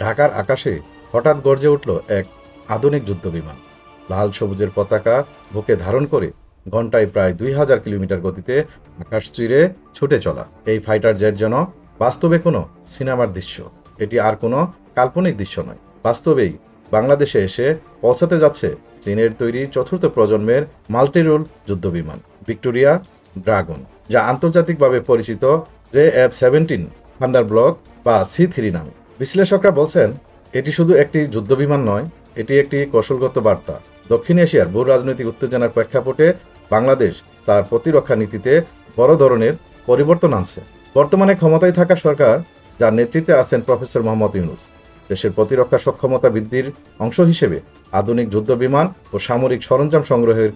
ঢাকার আকাশে হঠাৎ গর্জে উঠল এক আধুনিক যুদ্ধ বিমান লাল সবুজের পতাকা বুকে ধারণ করে ঘন্টায় প্রায় দুই হাজার কিলোমিটার গতিতে আকাশ চিরে ছুটে চলা। এই ফাইটার জেট যেন বাস্তবে কোনো সিনেমার দৃশ্য। এটি আর কোনো কাল্পনিক দৃশ্য নয়। বাস্তবেই বাংলাদেশে এসে পৌঁছাতে যাচ্ছে চীনের তৈরি চতুর্থ প্রজন্মের মাল্টিরোল যুদ্ধবিমান, ভিক্টোরিয়া ড্রাগন, যা আন্তর্জাতিকভাবে পরিচিত J F seventeen thunder block বা সি থ্রি নামে। বিশ্লেষকরা বলছেন, এটি শুধু একটি যুদ্ধবিমান নয়, এটি একটি কৌশলগত বার্তা। দক্ষিণ এশিয়ার ভূ রাজনৈতিক উত্তেজনার প্রেক্ষাপটে বাংলাদেশ তার প্রতিরক্ষা নীতিতে বড় ধরনের পরিবর্তন আনছে। বর্তমানে ক্ষমতায় থাকা সরকার, যার নেতৃত্বে আছেন প্রফেসর মোহাম্মদ ইউনুস, দেশের প্রতিরক্ষা সক্ষমতা বৃদ্ধির অংশ হিসেবে আধুনিক যুদ্ধবিমান ও সামরিক সরঞ্জাম সংগ্রহের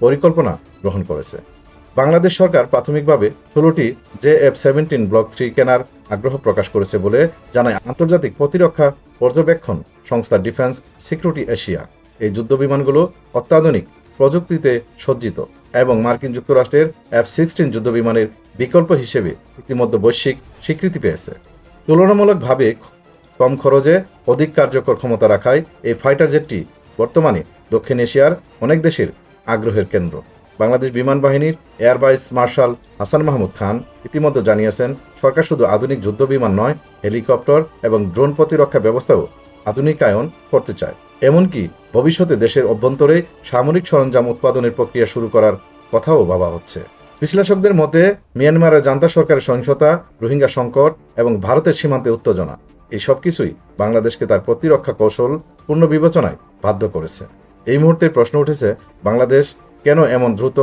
পরিকল্পনা গ্রহণ করেছে। বাংলাদেশ সরকার প্রাথমিকভাবে ষোলোটি J F seventeen block three কেনার আগ্রহ প্রকাশ করেছে বলে জানায় আন্তর্জাতিক প্রতিরক্ষা পর্যবেক্ষণ সংস্থা ডিফেন্স সিকিউরিটি এশিয়া। এই যুদ্ধবিমানগুলো অত্যাধুনিক প্রযুক্তিতে সজ্জিত এবং মার্কিন যুক্তরাষ্ট্রের এফ সিক্সটিন যুদ্ধবিমানের বিকল্প হিসেবে ইতিমধ্যে বৈশ্বিক স্বীকৃতি পেয়েছে। তুলনামূলকভাবে কম খরচে অধিক কার্যকর ক্ষমতা রাখায় এই ফাইটার জেটটি বর্তমানে দক্ষিণ এশিয়ার অনেক দেশের আগ্রহের কেন্দ্র। বাংলাদেশ বিমান বাহিনীর air vice marshal Hasan Mahmud Khan ইতিমধ্যে জানিয়েছেন, সরকার শুধু আধুনিক যুদ্ধ বিমান নয়, হেলিকপ্টার এবং ড্রোন প্রতিরক্ষা ব্যবস্থাও আধুনিকায়ন করতে চায়। এমনকি ভবিষ্যতে দেশের অভ্যন্তরে সামরিক সরঞ্জাম উৎপাদনের প্রক্রিয়া শুরু করার কথাও ভাবা হচ্ছে। বিশ্লেষকদের মতে, মিয়ানমারের জান্তা সরকারের সহিংসতা, রোহিঙ্গা সংকট এবং ভারতের সীমান্তে উত্তেজনা এই সব কিছুই বাংলাদেশকে তার প্রতিরক্ষা কৌশল পূর্ণ বিবেচনায় বাধ্য করেছে। এই মুহূর্তে প্রশ্ন উঠেছে, বাংলাদেশ কেন এমন দ্রুত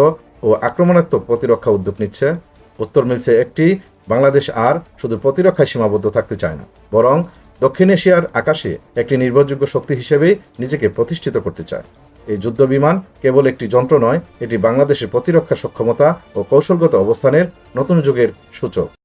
ও আক্রমণাত্মক প্রতিরক্ষা উদ্যোগ নিচ্ছে? উত্তর মিলছে একটি, বাংলাদেশ আর শুধু প্রতিরক্ষায় সীমাবদ্ধ থাকতে চায় না, বরং দক্ষিণ এশিয়ার আকাশে একটি নির্ভরযোগ্য শক্তি হিসেবে নিজেকে প্রতিষ্ঠিত করতে চায়। এই যুদ্ধ বিমান কেবল একটি যন্ত্র নয়, এটি বাংলাদেশের প্রতিরক্ষা সক্ষমতা ও কৌশলগত অবস্থানের নতুন যুগের সূচক।